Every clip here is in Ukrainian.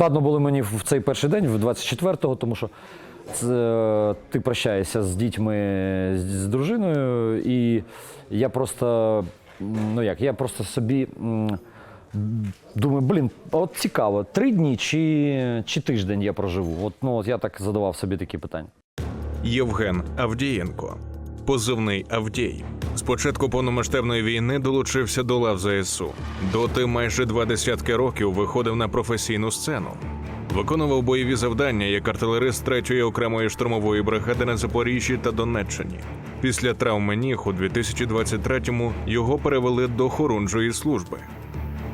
Складно було мені в цей перший день, в 24-го, тому що це, ти прощаєшся з дітьми, з, дружиною, і я просто, ну як, я просто собі думаю, блін, от цікаво, три дні чи, чи тиждень я проживу. От, ну, от я так задавав собі такі питання. Євген Авдієнко, позивний Авдій. З початку повномасштабної війни долучився до лав ЗСУ. Доти майже два десятки років виходив на професійну сцену. Виконував бойові завдання як артилерист 3-ї окремої штурмової бригади на Запоріжжі та Донеччині. Після травми ніг у 2023-му його перевели до хорунжої служби.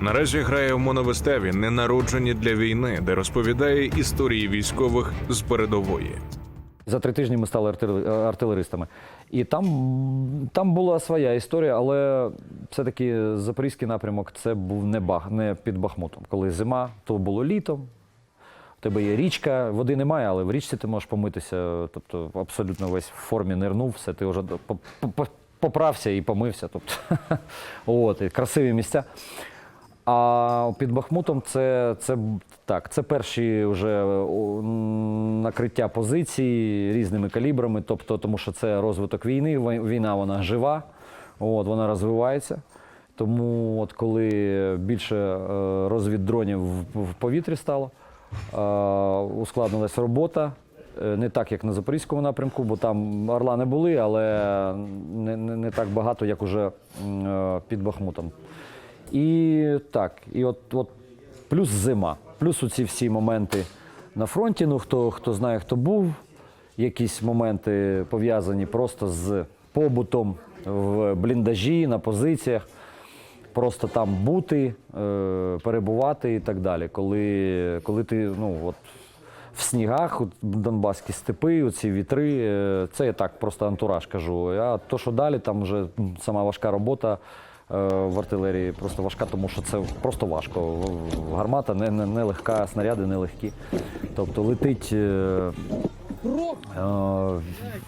Наразі грає в моновиставі Ненароджені для війни, де розповідає історії військових з передової. За три тижні ми стали артилеристами. І там, там була своя історія, але все-таки запорізький напрямок це був не, баг, не під Бахмутом. Коли зима, то було літом. У тебе є річка, води немає, але в річці ти можеш помитися. Тобто абсолютно весь в формі нирнув, все, ти вже по- по- по- поправся і помився. Тобто, от, і красиві місця. А під Бахмутом це, це так, це перші вже накриття позицій різними калібрами, тобто, тому що це розвиток війни, війна вона жива, от, вона розвивається. Тому, от коли більше е, розвіддронів в, в повітрі стало, е, ускладнилась робота. Е, Не так, як на Запорізькому напрямку, бо там орла не були, але не, не, не так багато, як уже е, під Бахмутом. І так, і от, от плюс зима, плюс оці всі моменти на фронті. Ну, хто, хто знає, хто був, якісь моменти пов'язані просто з побутом в бліндажі, на позиціях, просто там бути, е, перебувати і так далі. Коли, коли ти ну, от, в снігах, от Донбаські степи, оці вітри, е, це я так просто антураж кажу. А то, що далі, там вже сама важка робота в артилерії, просто важка, тому що це просто важко. Гармата не, не, не легка, снаряди не легкі. Тобто летить. е, е,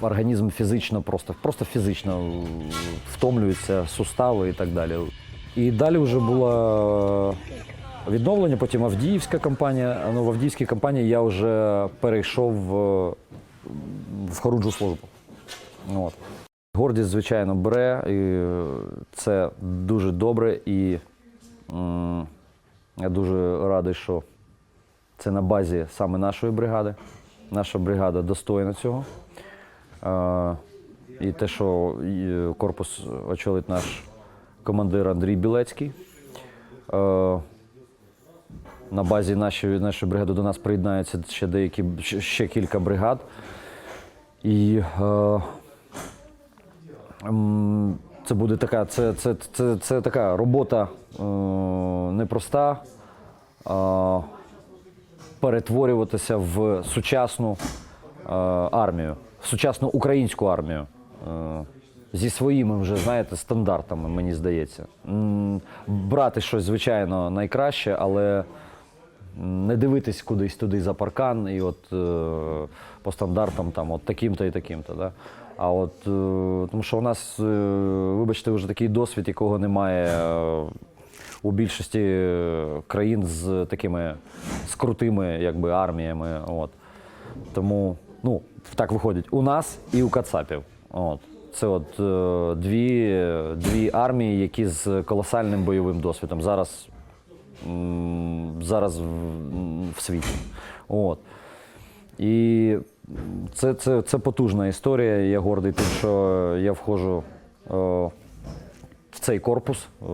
Організм фізично просто, просто фізично втомлюється, сустави і так далі. І далі вже було відновлення, потім Авдіївська кампанія. Ну, в Авдіївській кампанії я вже перейшов в, в хоруджу службу. От. Гордість, звичайно, бере, і це дуже добре. І я дуже радий, що це на базі саме нашої бригади. Наша бригада достойна цього. І те, що е, корпус очолить наш командир Андрій Білецький. На базі нашої, нашої бригади до нас приєднаються ще деякі ще- кілька бригад. І е, це буде така, це, це, це, це така робота е, непроста. Е, перетворюватися в сучасну е, армію, в сучасну українську армію. Е, зі своїми вже, знаєте, стандартами, мені здається. Брати щось, звичайно, найкраще, але не дивитись кудись туди за паркан і от е, по стандартам там, от таким-то і таким-то. Да? А от е, тому що у нас, е, вибачте, вже такий досвід, якого немає е, у більшості країн з такими з крутими якби, арміями. От. Тому ну, так виходить у нас і у Кацапів. От. Це от дві, дві армії, які з колосальним бойовим досвідом. Зараз зараз в, в світі. От. І це, це, це потужна історія. Я гордий тим, що я входжу е, в цей корпус, е,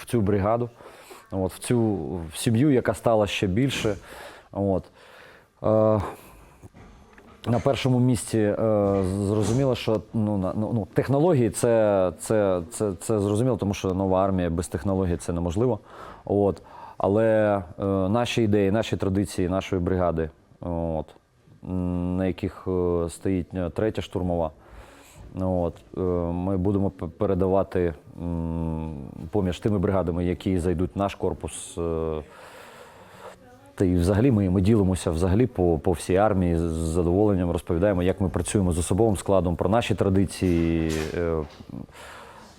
в цю бригаду, от, в цю в сім'ю, яка стала ще більше. От. Е, на першому місці е, зрозуміло, що ну, на- ну, ну, технології це, це, це, це зрозуміло, тому що нова армія без технологій це неможливо. От. Але е, наші ідеї, наші традиції, нашої бригади, от, на яких е, стоїть е, третя штурмова, от, е, ми будемо передавати поміж тими бригадами, які зайдуть в наш корпус. та і взагалі ми, ми ділимося взагалі по, по всій армії з задоволенням розповідаємо, як ми працюємо з особовим складом, про наші традиції.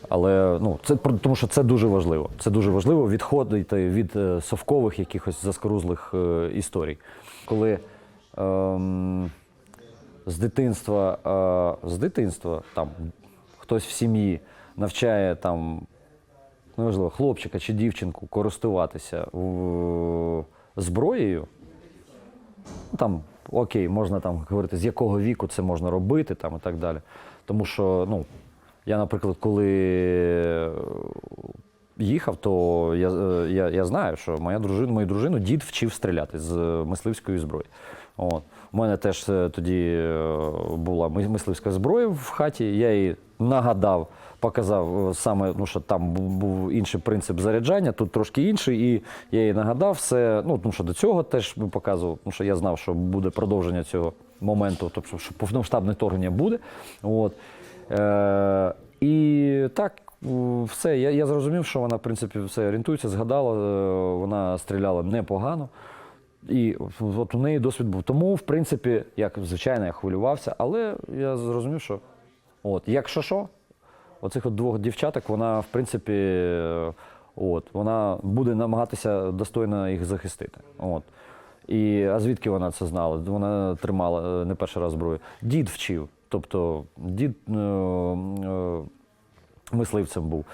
Але ну, це тому, що це дуже важливо. Це дуже важливо відходити від совкових якихось заскорузлих історій. Коли ем, з дитинства, е, з дитинства там хтось в сім'ї навчає там, неважливо, хлопчика чи дівчинку користуватися зброєю, ну, там, окей, можна там говорити, з якого віку це можна робити там, і так далі. Тому що, ну, я, наприклад, коли е, їхав, то я, е, я, я знаю, що моя дружина, мою дружину дід вчив стріляти з мисливської зброї. От. У мене теж е, тоді е, була мисливська зброя в хаті, я їй нагадав, показав е, саме, ну, що там був, інший принцип заряджання, тут трошки інший, і я їй нагадав все. Ну, тому що до цього теж показував, тому що я знав, що буде продовження цього моменту, тобто, що повномасштабне вторгнення буде. От. Е, і так, все. Я, я зрозумів, що вона, в принципі, все орієнтується, згадала, вона стріляла непогано. І от у неї досвід був. Тому, в принципі, як звичайно, я хвилювався, але я зрозумів, що от, якщо що, оцих от двох дівчаток, вона, в принципі, е, от, вона буде намагатися достойно їх захистити. От. І, а звідки вона це знала? Вона тримала е, не перший раз зброю. Дід вчив. Тобто дід е, е, мисливцем був.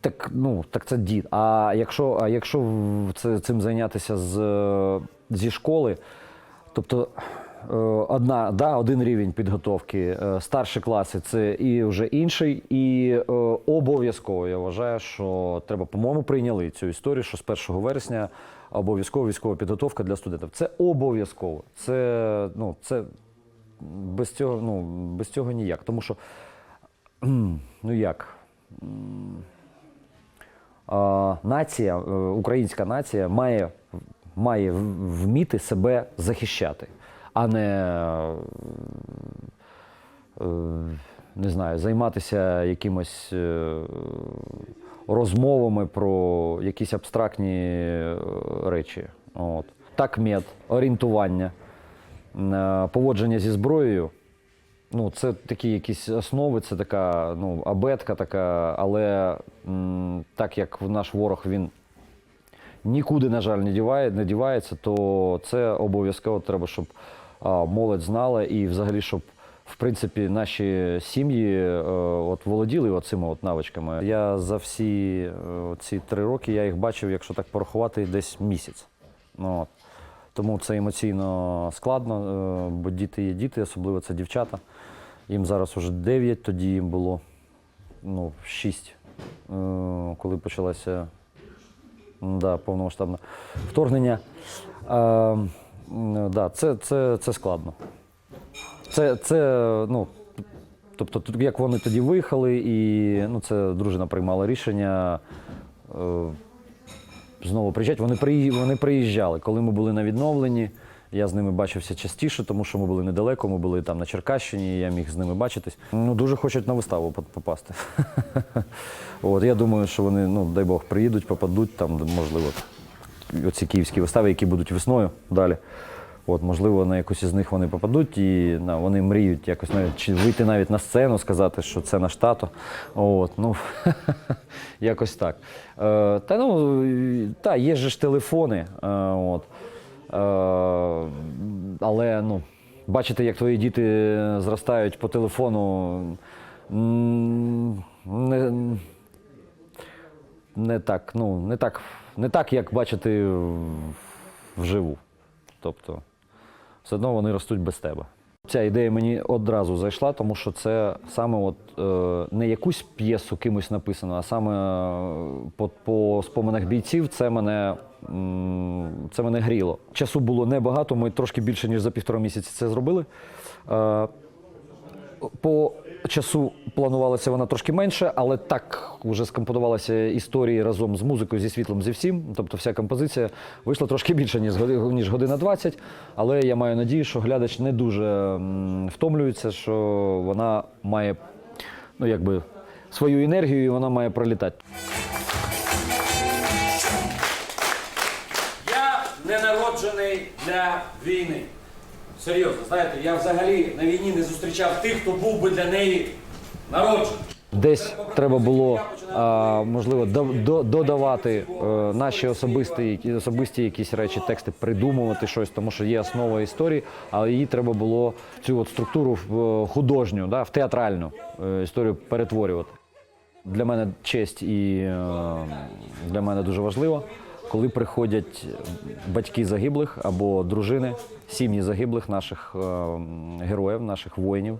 Так, ну, так це дід. А якщо, а якщо це, цим зайнятися з, е, зі школи, тобто е, одна, да, один рівень підготовки, е, старші класи це і вже інший. І е, обов'язково я вважаю, що треба, по-моєму, прийняли цю історію, що з 1 вересня обов'язково військова підготовка для студентів. Це обов'язково. Це, ну, це без цього, ну, без цього ніяк. Тому що, ну як? нація, українська нація має, має вміти себе захищати, а не, е, не знаю, займатися якимось е, розмовами про якісь абстрактні е, речі. От. Так, мед, орієнтування, поводження зі зброєю. Ну, це такі якісь основи, це така ну, абетка така, але м, так як наш ворог він нікуди, на жаль, не, діває, не дівається, то це обов'язково треба, щоб молодь знала і взагалі, щоб в принципі наші сім'ї е, от, володіли цими от навичками. Я за всі е, ці три роки я їх бачив, якщо так порахувати, десь місяць. Ну, от. Тому це емоційно складно, е, бо діти є діти, особливо це дівчата. Їм зараз уже 9, тоді їм було ну, 6, е, коли почалося м, да, повномасштабне вторгнення. Е, да, це, це, це складно. Це, це, ну, тобто, як вони тоді виїхали, і ну, це дружина приймала рішення. Е, знову приїжджати. Вони, приї... вони приїжджали. Коли ми були на відновленні, я з ними бачився частіше, тому що ми були недалеко, ми були там на Черкащині, я міг з ними бачитись. Ну, дуже хочуть на виставу попасти. От, я думаю, що вони, ну, дай Бог, приїдуть, попадуть там, можливо, оці київські вистави, які будуть весною далі. От, можливо, на якусь із них вони попадуть і на, вони мріють якось навіть чи вийти навіть на сцену, сказати, що це наш тато. От, ну, якось так. Е, та ну, та, є ж телефони. Е, от, але ну, бачити, як твої діти зростають по телефону. Не, не так, ну, не так, не так, як бачити вживу. Тобто, все одно вони ростуть без тебе. Ця ідея мені одразу зайшла, тому що це саме от, е, не якусь п'єсу кимось написано, а саме е, по, по споминах бійців це мене, це мене гріло. Часу було небагато, ми трошки більше, ніж за півтора місяці це зробили. Е, по часу планувалася вона трошки менше, але так вже скомпонувалися історії разом з музикою, зі світлом, зі всім. Тобто вся композиція вийшла трошки більше, ніж, ніж година 20. Але я маю надію, що глядач не дуже втомлюється, що вона має ну, якби, свою енергію і вона має пролітати. Я не народжений для війни. Серйозно, знаєте, я взагалі на війні не зустрічав тих, хто був би для неї народжений. Десь треба було а, можливо до- до- додавати е, наші особисті, особисті якісь речі, тексти, придумувати щось, тому що є основа історії, але її треба було цю от структуру в е, художню, да, в театральну е, історію перетворювати. Для мене честь і для мене дуже важливо, коли приходять батьки загиблих або дружини, сім'ї загиблих наших е, героїв, наших воїнів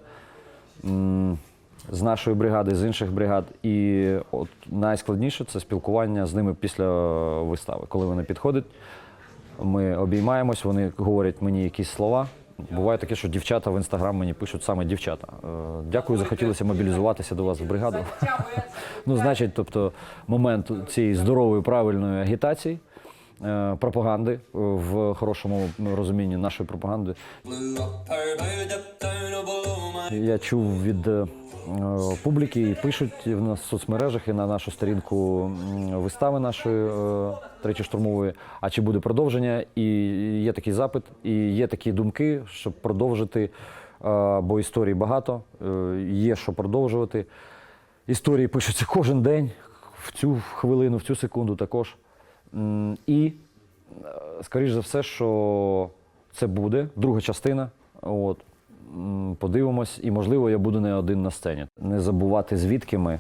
з нашої бригади, з інших бригад. І от найскладніше це спілкування з ними після вистави. Коли вони підходять, ми обіймаємось, вони говорять мені якісь слова. Буває таке, що дівчата в інстаграм мені пишуть саме дівчата. Е, Дякую, захотілося мобілізуватися до вас в бригаду. Ну, значить, тобто, момент цієї здорової, правильної агітації, е, пропаганди е, в хорошому розумінні нашої пропаганди. Я чув від публіки і пишуть в нас в соцмережах і на нашу сторінку вистави нашої е, третьої штурмової. А чи буде продовження? І є такий запит, і є такі думки, щоб продовжити, е, бо історій багато, е, є що продовжувати. Історії пишуться кожен день, в цю хвилину, в цю секунду також. І е, скоріш за все, що це буде друга частина. От. Подивимось, і можливо, я буду не один на сцені. Не забувати, звідки ми,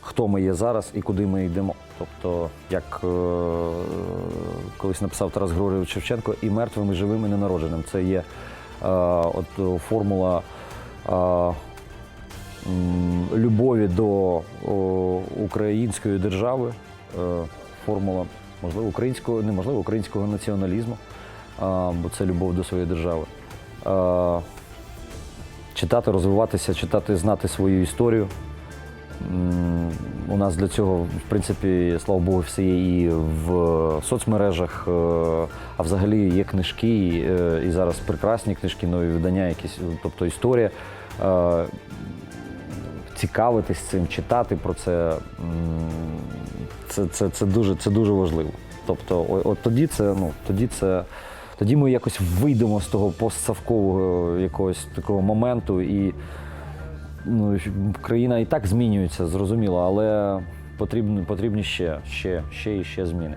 хто ми є зараз і куди ми йдемо. Тобто, як е, колись написав Тарас Григорович Шевченко, і мертвим, і живим, і ненародженим. Це є е, от, е, формула. е, любові до о, української держави, е, формула, можливо, українського, неможливо, українського націоналізму, а, бо це любов до своєї держави. Е, читати, розвиватися, читати, знати свою історію. У нас для цього, в принципі, слава Богу, все є і в соцмережах, е, а взагалі є книжки, і, е, зараз прекрасні книжки, нові видання, якісь, тобто історія. Е, Цікавитись цим, читати про це, це, це, це, дуже, це дуже важливо. Тобто, от тоді це, ну, тоді це. Тоді ми якось вийдемо з того постсавкового якогось такого моменту, і ну, країна і так змінюється, зрозуміло, але потрібні, потрібні ще, ще, ще і ще зміни.